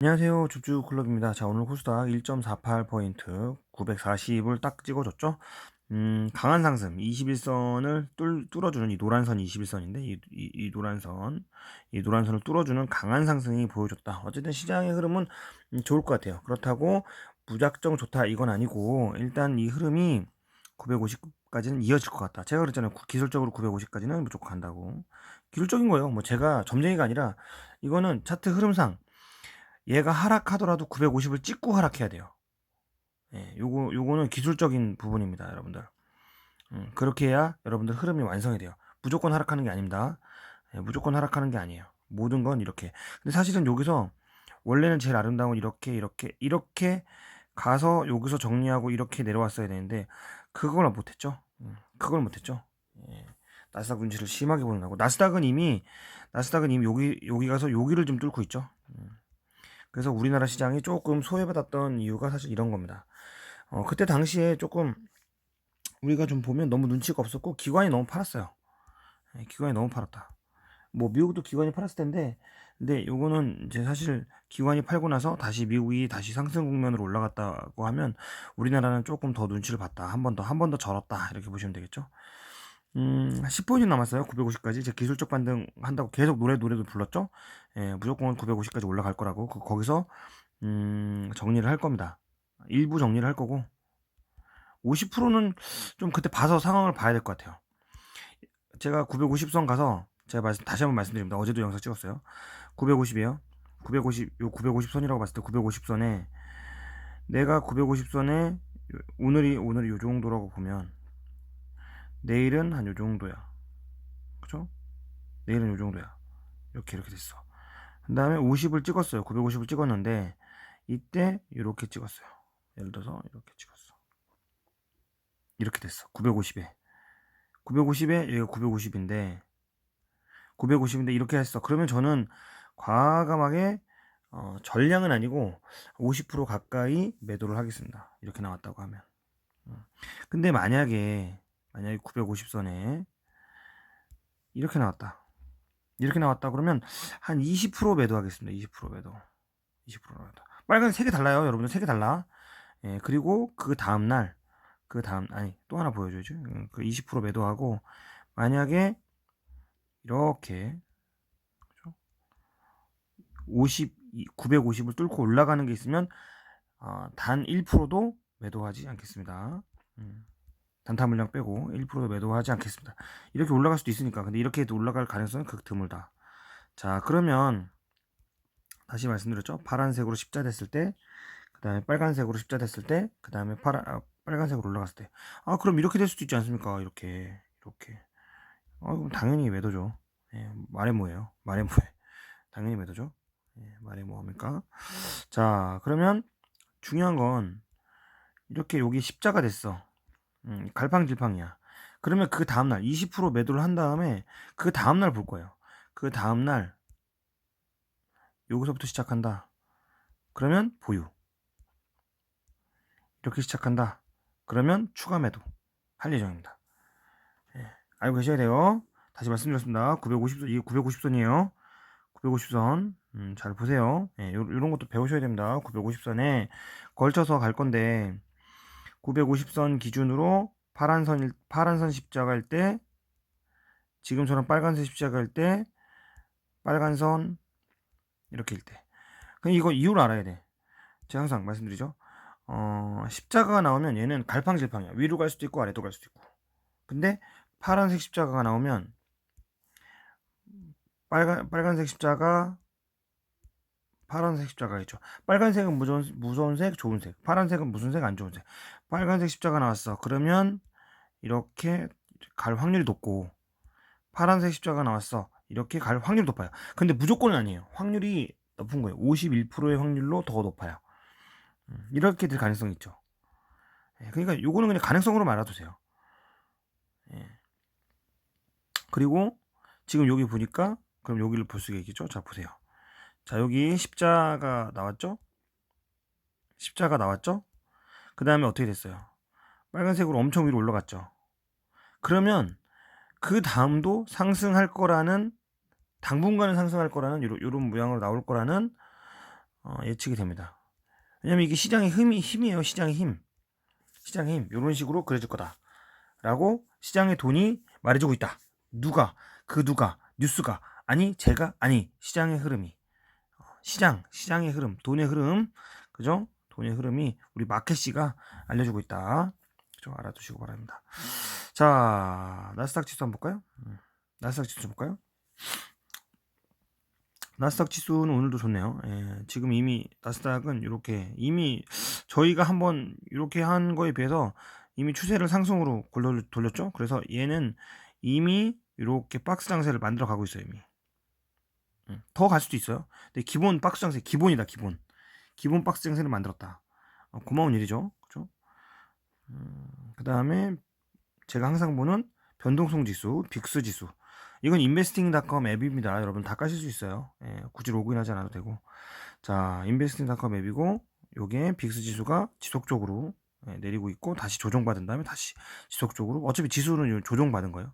안녕하세요. 줍줍클럽입니다. 자, 오늘 코스닥 1.48포인트 940을 딱 찍어줬죠? 음, 강한 상승 21선을 뚫, 뚫어주는 이 노란 선이 21선인데 이, 이, 이 노란 선, 이 노란 선을 뚫어주는 강한 상승이 보여줬다. 어쨌든 시장의 흐름은 음, 좋을 것 같아요. 그렇다고 무작정 좋다 이건 아니고 일단 이 흐름이 950까지는 이어질 것 같다. 제가 그랬잖아요. 구- 기술적으로 950까지는 무조건 간다고. 기술적인 거예요. 뭐 제가 점쟁이가 아니라 이거는 차트 흐름상 얘가 하락하더라도 950을 찍고 하락해야 돼요. 예, 요거 요거는 기술적인 부분입니다, 여러분들. 음, 그렇게 해야 여러분들 흐름이 완성이 돼요. 무조건 하락하는 게 아닙니다. 예, 무조건 하락하는 게 아니에요. 모든 건 이렇게. 근데 사실은 여기서 원래는 제일 아름다운 건 이렇게 이렇게 이렇게 가서 여기서 정리하고 이렇게 내려왔어야 되는데 그걸 못했죠. 음, 그걸 못했죠. 예, 나스닥 눈치를 심하게 보는 거고 나스닥은 이미 나스닥은 이미 여기 여기 가서 여기를 좀 뚫고 있죠. 음. 그래서 우리나라 시장이 조금 소외받았던 이유가 사실 이런 겁니다. 어, 그때 당시에 조금 우리가 좀 보면 너무 눈치가 없었고 기관이 너무 팔았어요. 예, 기관이 너무 팔았다. 뭐 미국도 기관이 팔았을 텐데 근데 요거는 이제 사실 기관이 팔고 나서 다시 미국이 다시 상승 국면으로 올라갔다고 하면 우리나라는 조금 더 눈치를 봤다. 한 번 더 한 번 더 절었다. 이렇게 보시면 되겠죠. 음, 10포인트 남았어요. 950까지. 제 기술적 반등 한다고 계속 노래 노래도 불렀죠. 예, 무조건 950까지 올라갈 거라고. 그, 거기서 음, 정리를 할 겁니다. 일부 정리를 할 거고 50%는 좀 그때 봐서 상황을 봐야 될 것 같아요. 제가 950선 가서 제가 말씀, 다시 한번 말씀드립니다. 어제도 영상 찍었어요. 950이에요. 950, 요 950선이라고 봤을 때 950선에 내가 950선에 오늘이 오늘이 요 정도라고 보면 내일은 한 요 정도야. 그죠? 내일은 요 정도야. 이렇게 이렇게 됐어. 그 다음에 50을 찍었어요. 950을 찍었는데 이때 이렇게 찍었어요. 예를 들어서 이렇게 찍었어. 이렇게 됐어. 950에. 950에 얘가 950인데 950인데 이렇게 했어. 그러면 저는 과감하게 어, 전량은 아니고 50% 가까이 매도를 하겠습니다. 이렇게 나왔다고 하면. 음. 근데 만약에 만약에 950선에 이렇게 나왔다. 이렇게 나왔다 그러면 한 20% 매도하겠습니다. 20% 매도. 20% 매도. 빨간 색이 달라요, 여러분들 색이 달라. 예, 그리고 그 다음 날, 그 다음 아니 또 하나 보여줘야죠. 음, 그20% 매도하고 만약에 이렇게 그죠? 50, 950을 뚫고 올라가는 게 있으면 어, 단 1%도 매도하지 않겠습니다. 음. 단타 물량 빼고 1%도 매도하지 않겠습니다. 이렇게 올라갈 수도 있으니까. 근데 이렇게 해도 올라갈 가능성은 극 드물다. 자, 그러면 다시 말씀드렸죠. 파란색으로 십자 됐을 때, 그 다음에 빨간색으로 십자 됐을 때, 그 다음에 파란, 아, 빨간색으로 올라갔을 때. 아, 그럼 이렇게 될 수도 있지 않습니까? 이렇게, 이렇게. 아, 그럼 당연히 매도죠. 예, 말해 뭐예요? 말해 뭐해? 당연히 매도죠. 예, 말해 뭐 합니까? 자, 그러면 중요한 건 이렇게 여기 십자가 됐어. 음, 갈팡질팡이야. 그러면 그 다음날 20% 매도를 한 다음에 그 다음날 볼 거예요. 그 다음날 여기서부터 시작한다. 그러면 보유. 이렇게 시작한다. 그러면 추가 매도 할 예정입니다. 예, 알고 계셔야 돼요. 다시 말씀드렸습니다. 950선, 이게 950선이에요. 950선. 음, 잘 보세요. 예, 요, 요런 것도 배우셔야 됩니다. 950선에 걸쳐서 갈 건데, 950선 기준으로 파란 선, 파란 선 십자가일 때, 지금처럼 빨간색 십자가일 때, 빨간 선, 이렇게일 때. 그럼 이거 이유를 알아야 돼. 제가 항상 말씀드리죠. 어, 십자가가 나오면 얘는 갈팡질팡이야. 위로 갈 수도 있고, 아래도 갈 수도 있고. 근데 파란색 십자가가 나오면, 빨간, 빨간색 십자가, 파란색 십자가 있죠. 빨간색은 무서운, 무서운 색, 좋은 색. 파란색은 무슨 색, 안 좋은 색. 빨간색 십자가 나왔어. 그러면 이렇게 갈 확률이 높고, 파란색 십자가 나왔어. 이렇게 갈 확률이 높아요. 근데 무조건은 아니에요. 확률이 높은 거예요. 51%의 확률로 더 높아요. 음, 이렇게 될 가능성이 있죠. 예, 그러니까 요거는 그냥 가능성으로 말아두세요. 예. 그리고 지금 여기 보니까 그럼 여기를 볼 수가 있겠죠? 자 보세요. 자 여기 십자가 나왔죠? 십자가 나왔죠? 그 다음에 어떻게 됐어요? 빨간색으로 엄청 위로 올라갔죠. 그러면 그 다음도 상승할 거라는 당분간은 상승할 거라는 요런, 요런 모양으로 나올 거라는 어, 예측이 됩니다. 왜냐면 이게 시장의 힘이 힘이에요. 시장의 힘. 시장의 힘. 이런 식으로 그려질 거다. 라고 시장의 돈이 말해주고 있다. 누가 그 누가 뉴스가 아니 제가 아니 시장의 흐름이 어, 시장 시장의 흐름 돈의 흐름 그죠? 돈의 흐름이 우리 마켓 씨가 알려주고 있다. 좀 알아두시고 바랍니다. 자 나스닥 지수 한번 볼까요? 음, 나스닥 지수 볼까요? 나스닥 지수는 오늘도 좋네요. 예, 지금 이미 나스닥은 이렇게 이미 저희가 한번 이렇게 한 거에 비해서 이미 추세를 상승으로 돌렸죠. 그래서 얘는 이미 이렇게 박스 장세를 만들어 가고 있어요. 이미 음, 더갈 수도 있어요. 근데 기본 박스 장세 기본이다 기본 기본 박스 장세를 만들었다. 어, 고마운 일이죠. 그죠? 음, 그 다음에 제가 항상 보는 변동성 지수, 빅스 지수. 이건 investing.com 앱입니다. 여러분 다 까실 수 있어요. 예, 굳이 로그인하지 않아도 되고. 자, investing.com 앱이고 요게 빅스 지수가 지속적으로 예, 내리고 있고 다시 조정받은 다음에 다시 지속적으로 어차피 지수는 조정받은 거예요.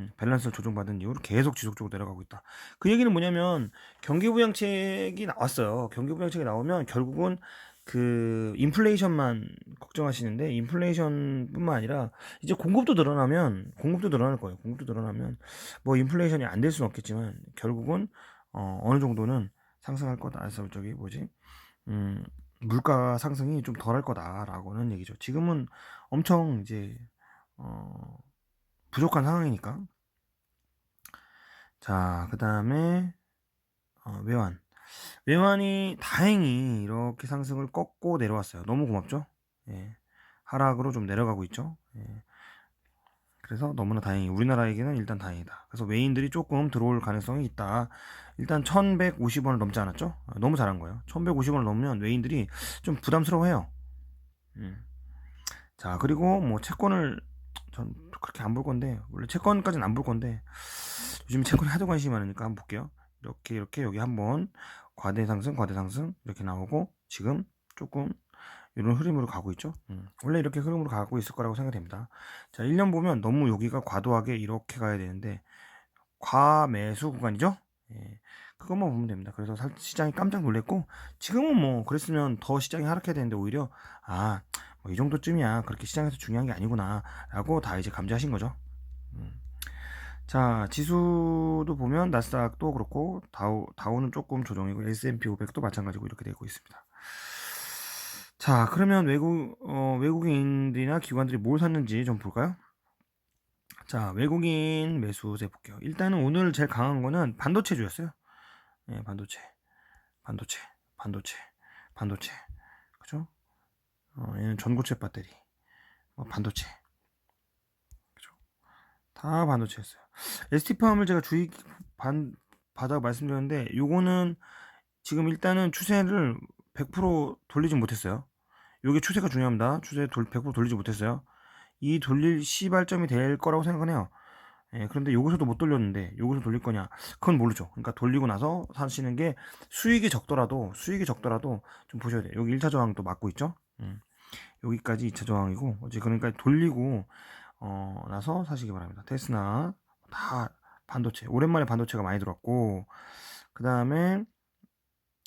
음, 밸런스를 조정받은 이후로 계속 지속적으로 내려가고 있다. 그 얘기는 뭐냐면 경기부양책이 나왔어요. 경기부양책이 나오면 결국은 그 인플레이션만 걱정하시는데 인플레이션뿐만 아니라 이제 공급도 늘어나면 공급도 늘어날 거예요. 공급도 늘어나면 뭐 인플레이션이 안 될 수는 없겠지만 결국은 어, 어느 정도는 상승할 거다. 그래서 저기 뭐지? 음, 물가 상승이 좀 덜할 거다라고는 얘기죠. 지금은 엄청 이제 어, 부족한 상황이니까. 자, 그 다음에 어, 외환. 외환이 다행히 이렇게 상승을 꺾고 내려왔어요. 너무 고맙죠? 예. 하락으로 좀 내려가고 있죠. 예. 그래서 너무나 다행히 우리나라에게는 일단 다행이다. 그래서 외인들이 조금 들어올 가능성이 있다. 일단 1150원을 넘지 않았죠? 아, 너무 잘한 거예요. 1150원을 넘으면 외인들이 좀 부담스러워해요. 음. 자, 그리고 뭐 채권을 전 그렇게 안 볼 건데 원래 채권까지는 안 볼 건데 요즘 채권에 하도 관심이 많으니까 한번 볼게요. 이렇게 이렇게 여기 한번 과대 상승, 과대 상승 이렇게 나오고 지금 조금 이런 흐름으로 가고 있죠. 음. 원래 이렇게 흐름으로 가고 있을 거라고 생각됩니다. 자, 1년 보면 너무 여기가 과도하게 이렇게 가야 되는데 과매수 구간이죠. 예. 그것만 보면 됩니다. 그래서 시장이 깜짝 놀랐고 지금은 뭐 그랬으면 더 시장이 하락해야 되는데 오히려 아, 뭐 이 정도쯤이야. 그렇게 시장에서 중요한 게 아니구나라고 다 이제 감지하신 거죠. 음. 자, 지수도 보면 나스닥도 그렇고 다우 다우는 조금 조정이고 S&P 500도 마찬가지고 이렇게 되고 있습니다. 자, 그러면 외국 어, 외국인들이나 기관들이 뭘 샀는지 좀 볼까요? 자, 외국인 매수세 볼게요. 일단은 오늘 제일 강한 거는 반도체주였어요. 예, 반도체, 반도체, 반도체, 반도체? 어, 얘는 전고체 배터리, 뭐 반도체, 그죠? 다 반도체였어요. ST팜을 제가 주의 반 바닥 말씀드렸는데 요거는 지금 일단은 추세를 100% 돌리지 못했어요. 요게 추세가 중요합니다. 추세 돌, 100% 돌리지 못했어요. 이 돌릴 시발점이 될 거라고 생각은 해요. 예, 그런데 여기서도 못 돌렸는데 여기서 돌릴 거냐? 그건 모르죠. 그러니까 돌리고 나서 사시는 게 수익이 적더라도 수익이 적더라도 좀 보셔야 돼요. 여기 1차 저항도 맞고 있죠. 음, 여기까지 2차 저항이고 어제 그러니까 돌리고 어, 나서 사시기 바랍니다. 테스나 다 반도체 오랜만에 반도체가 많이 들어왔고 그 다음에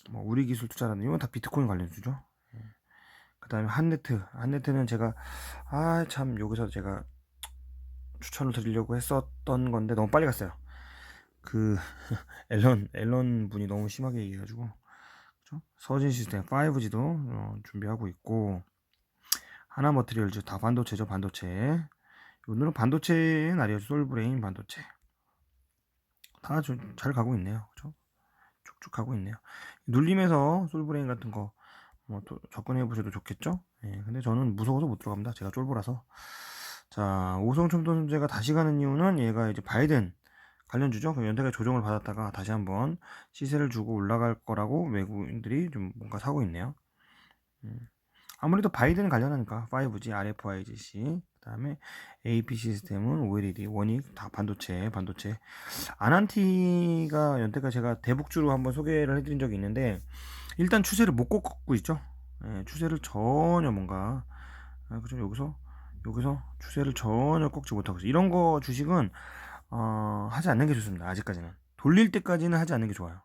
뭐 우리 기술 투자라는 이건 다 비트코인 관련주죠. 예. 그 다음에 한네트 한네트는 제가 아 참 여기서 제가 추천을 드리려고 했었던 건데 너무 빨리 갔어요. 그 앨런 앨런 분이 너무 심하게 얘기해가지고? 서진 시스템 5G도 어, 준비하고 있고 하나 머트리얼즈 다 반도체죠 반도체 오늘은 반도체의 날이에요. 솔브레인 반도체. 다 잘 가고 있네요. 그죠? 쭉쭉 가고 있네요. 눌림에서 솔브레인 같은 거 뭐 또 접근해 보셔도 좋겠죠? 예, 근데 저는 무서워서 못 들어갑니다. 제가 쫄보라서. 자, 오성첨도 선제가 다시 가는 이유는 얘가 이제 바이든 관련주죠. 그 연대가 조정을 받았다가 다시 한번 시세를 주고 올라갈 거라고 외국인들이 좀 뭔가 사고 있네요. 음. 아무래도 바이든 관련하니까 5G, RFIGC, 그 다음에 AP 시스템은 OLED, 원익, 다 반도체, 반도체. 아난티가 연태가 제가 대북주로 한번 소개를 해드린 적이 있는데 일단 추세를 못 꺾고 있죠. 예, 추세를 전혀 뭔가 아, 그죠 여기서 여기서 추세를 전혀 꺾지 못하고 있어요. 이런 거 주식은 어, 하지 않는 게 좋습니다. 아직까지는 돌릴 때까지는 하지 않는 게 좋아요.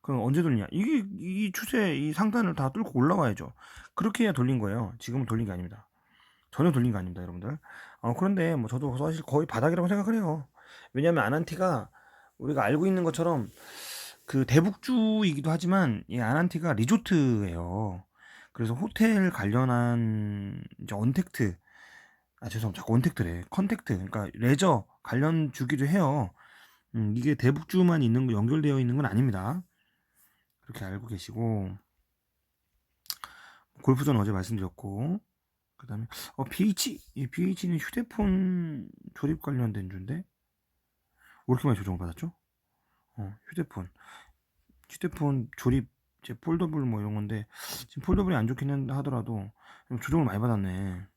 그럼 언제 돌리냐? 이게 이 추세 이 상단을 다 뚫고 올라와야죠. 그렇게 해야 돌린 거예요. 지금은 돌린 게 아닙니다. 전혀 돌린 거 아닙니다, 여러분들. 어, 그런데 뭐 저도 사실 거의 바닥이라고 생각을 해요. 왜냐하면 아난티가 우리가 알고 있는 것처럼 그 대북주이기도 하지만 이 아난티가 리조트예요. 그래서 호텔 관련한 이제 언택트 아 죄송합니다. 자꾸 언택트래. 컨택트 그러니까 레저 관련 주기도 해요. 음, 이게 대북주만 있는 거 연결되어 있는 건 아닙니다. 그렇게 알고 계시고 골프전 어제 말씀드렸고 그다음에 어 BH 이 BH는 휴대폰 조립 관련된 주인데 왜 이렇게 많이 조정을 받았죠? 어 휴대폰 휴대폰 조립 이제 폴더블 뭐 이런 건데 지금 폴더블이 안 좋긴 하더라도 조정을 많이 받았네.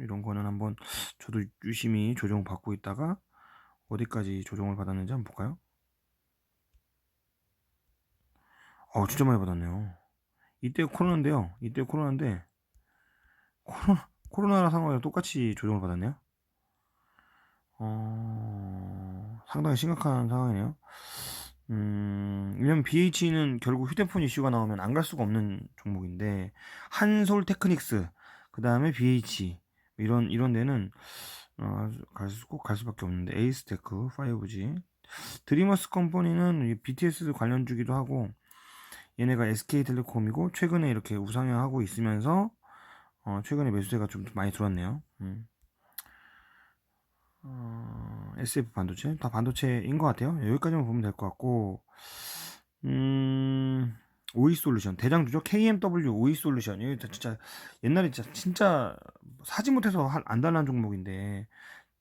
이런 거는 한번 저도 유심히 조정 받고 있다가 어디까지 조정을 받았는지 한번 볼까요? 어 진짜 많이 받았네요. 이때 코로나인데요. 이때 코로나인데 코로나 코로나랑 상황이랑 똑같이 조정을 받았네요. 어 상당히 심각한 상황이네요. 음, 왜냐면 BH는 결국 휴대폰 이슈가 나오면 안 갈 수가 없는 종목인데 한솔 테크닉스 그 다음에 BH 이런 이런 데는 어, 꼭갈 수밖에 없는데 에이스 테크 5G 드리머스 컴퍼니는 BTS 관련 주기도 하고 얘네가 SK텔레콤이고 최근에 이렇게 우상향하고 있으면서 어, 최근에 매수세가 좀 많이 들어왔네요. 음. 어, SF 반도체 다 반도체인 것 같아요. 여기까지만 보면 될 것 같고 음, 오이 솔루션 대장주죠. KMW 오이 솔루션 이거 진짜 옛날에 진짜, 진짜 사지 못해서 안 달란 종목인데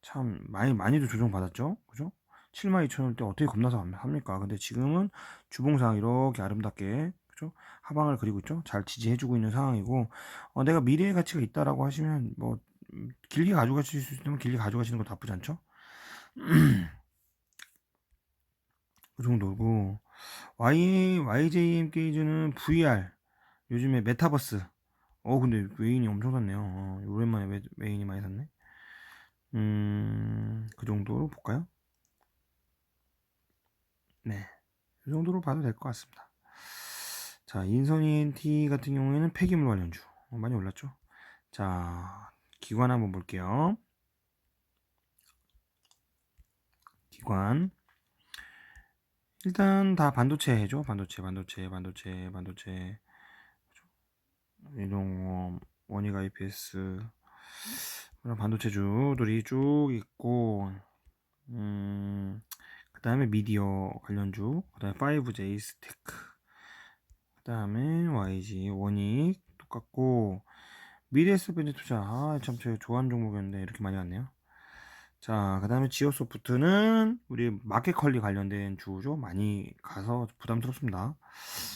참 많이 많이도 조정 받았죠. 그죠? 72,000원 때 어떻게 겁나서 합니까? 근데 지금은 주봉상 이렇게 아름답게 그죠? 하방을 그리고 있죠. 잘 지지해주고 있는 상황이고 어, 내가 미래의 가치가 있다라고 하시면 뭐 음, 길게 가져가실 수 있으면 길게 가져가시는 것도 나쁘지 않죠. 그 정도고 Y YJM 게이즈는 VR 요즘에 메타버스 어 근데 외인이 엄청 샀네요. 어, 오랜만에 외, 외인이 많이 샀네. 음그 정도로 볼까요? 네, 이 정도로 봐도 될 것 같습니다. 자, 인선이 T 같은 경우에는 폐기물 관련주 어, 많이 올랐죠. 자, 기관 한번 볼게요. 기관 일단 다 반도체죠. 반도체, 반도체, 반도체, 반도체. 이동 원익 IPS 그런 반도체주들이 쭉 있고 음, 그 다음에 미디어 관련주 그 다음에 5J 스테크 그 다음에 YG 원익 똑같고 미래에스 벤지 투자. 아참 제가 좋아하는 종목이었는데 이렇게 많이 왔네요 자, 그 다음에 지오소프트는 우리 마켓컬리 관련된 주죠. 많이 가서 부담스럽습니다.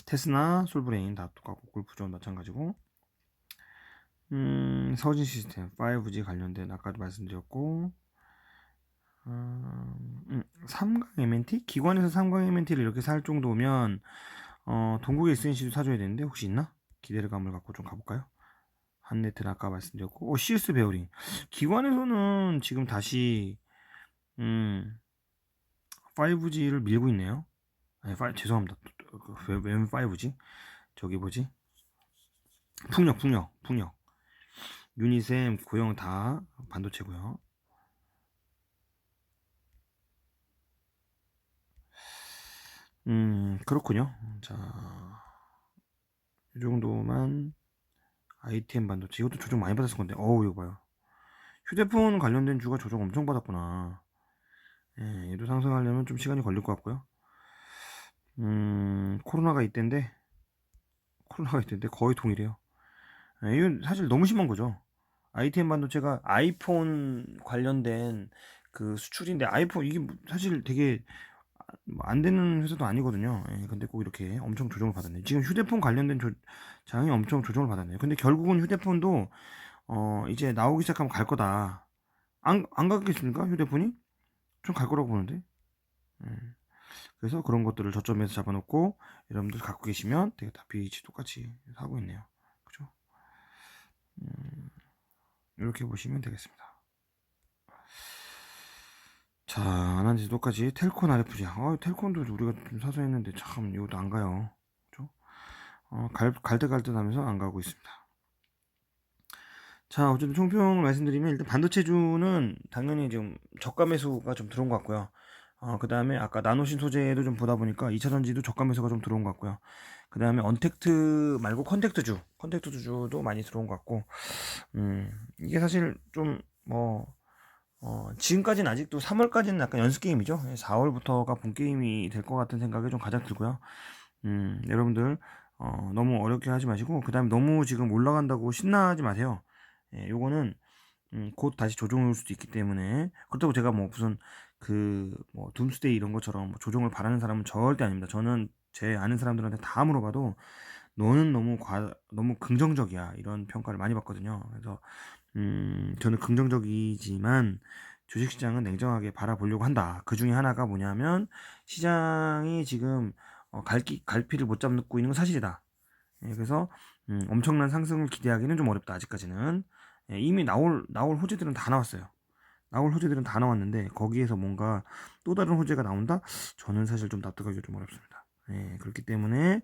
테스나, 솔브레인 다 똑같고, 골프존 마찬가지고. 음, 서진 시스템, 5G 관련된 아까도 말씀드렸고, 음, 음, 삼강 MNT? 기관에서 삼강 MNT를 이렇게 살 정도면, 어, 동국에 SNC도 사줘야 되는데, 혹시 있나? 기대감을 갖고 좀 가볼까요? 한네트는 아까 말씀드렸고, 어, CS 베어링. 기관에서는 지금 다시, 음, 5G를 밀고 있네요. 아니, 5, 죄송합니다. 왜, 왜 5G? 저기 뭐지? 풍력, 풍력, 풍력. 유니셈, 고영 다 반도체고요. 음, 그렇군요. 자, 이 정도만 ITM 반도체 이것도 조정 많이 받았을 건데. 어우 이거 봐요. 휴대폰 관련된 주가 조정 엄청 받았구나. 예, 얘도 상승하려면 좀 시간이 걸릴 것 같고요. 음 코로나가 이때인데 코로나가 이때인데 거의 동일해요. 예, 이건 사실 너무 심한 거죠. ITM 반도체가 아이폰 관련된 그 수출인데 아이폰 이게 사실 되게 뭐안 되는 회사도 아니거든요. 예, 근데 꼭 이렇게 엄청 조정을 받았네. 지금 휴대폰 관련된 조, 장이 엄청 조정을 받았네요. 근데 결국은 휴대폰도 어, 이제 나오기 시작하면 갈 거다. 안, 안 가겠습니까? 휴대폰이? 좀 갈 거라고 보는데. 예. 그래서 그런 것들을 저점에서 잡아놓고 여러분들 갖고 계시면 되게 다 BH 똑같이 사고 있네요. 그죠? 음, 이렇게 보시면 되겠습니다. 자, 안한지 똑같이 텔콘 RFG. 아, 텔콘도 우리가 좀 사서 했는데 참 이것도 안 가요. 그죠? 어, 갈, 갈듯 갈듯 하면서 안 가고 있습니다. 자, 어쨌든 총평을 말씀드리면 일단 반도체주는 당연히 좀 저가 매수가 좀 들어온 것 같고요. 어, 그 다음에 아까 나노신 소재도 좀 보다 보니까 2차 전지도 저가 매수가 좀 들어온 것 같고요. 그 다음에 언택트 말고 컨택트주, 컨택트주도 많이 들어온 것 같고, 음, 이게 사실 좀 뭐, 어, 지금까지는 아직도 3월까지는 약간 연습 게임이죠. 4월부터가 본 게임이 될 것 같은 생각이 좀 가장 들고요. 음, 여러분들, 어, 너무 어렵게 하지 마시고, 그 다음에 너무 지금 올라간다고 신나하지 마세요. 예, 요거는, 음, 곧 다시 조정을 올 수도 있기 때문에, 그렇다고 제가 뭐 무슨, 그, 뭐, 둠스데이 이런 것처럼 뭐 조정을 바라는 사람은 절대 아닙니다. 저는 제 아는 사람들한테 다 물어봐도, 너는 너무 과, 너무 긍정적이야. 이런 평가를 많이 받거든요. 그래서, 음, 저는 긍정적이지만 주식시장은 냉정하게 바라보려고 한다. 그 중에 하나가 뭐냐면 시장이 지금 어, 갈기, 갈피를 못 잡고 있는 건 사실이다. 예, 그래서 음, 엄청난 상승을 기대하기는 좀 어렵다. 아직까지는 예, 이미 나올 나올 호재들은 다 나왔어요. 나올 호재들은 다 나왔는데 거기에서 뭔가 또 다른 호재가 나온다? 저는 사실 좀 납득하기 좀 어렵습니다. 예, 그렇기 때문에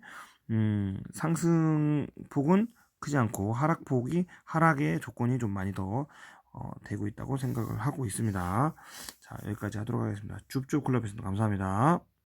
음, 상승폭은 크지 않고 하락폭이 하락의 조건이 좀 많이 더 어, 되고 있다고 생각을 하고 있습니다. 자 여기까지 하도록 하겠습니다. 줍줍 클럽에서도 감사합니다.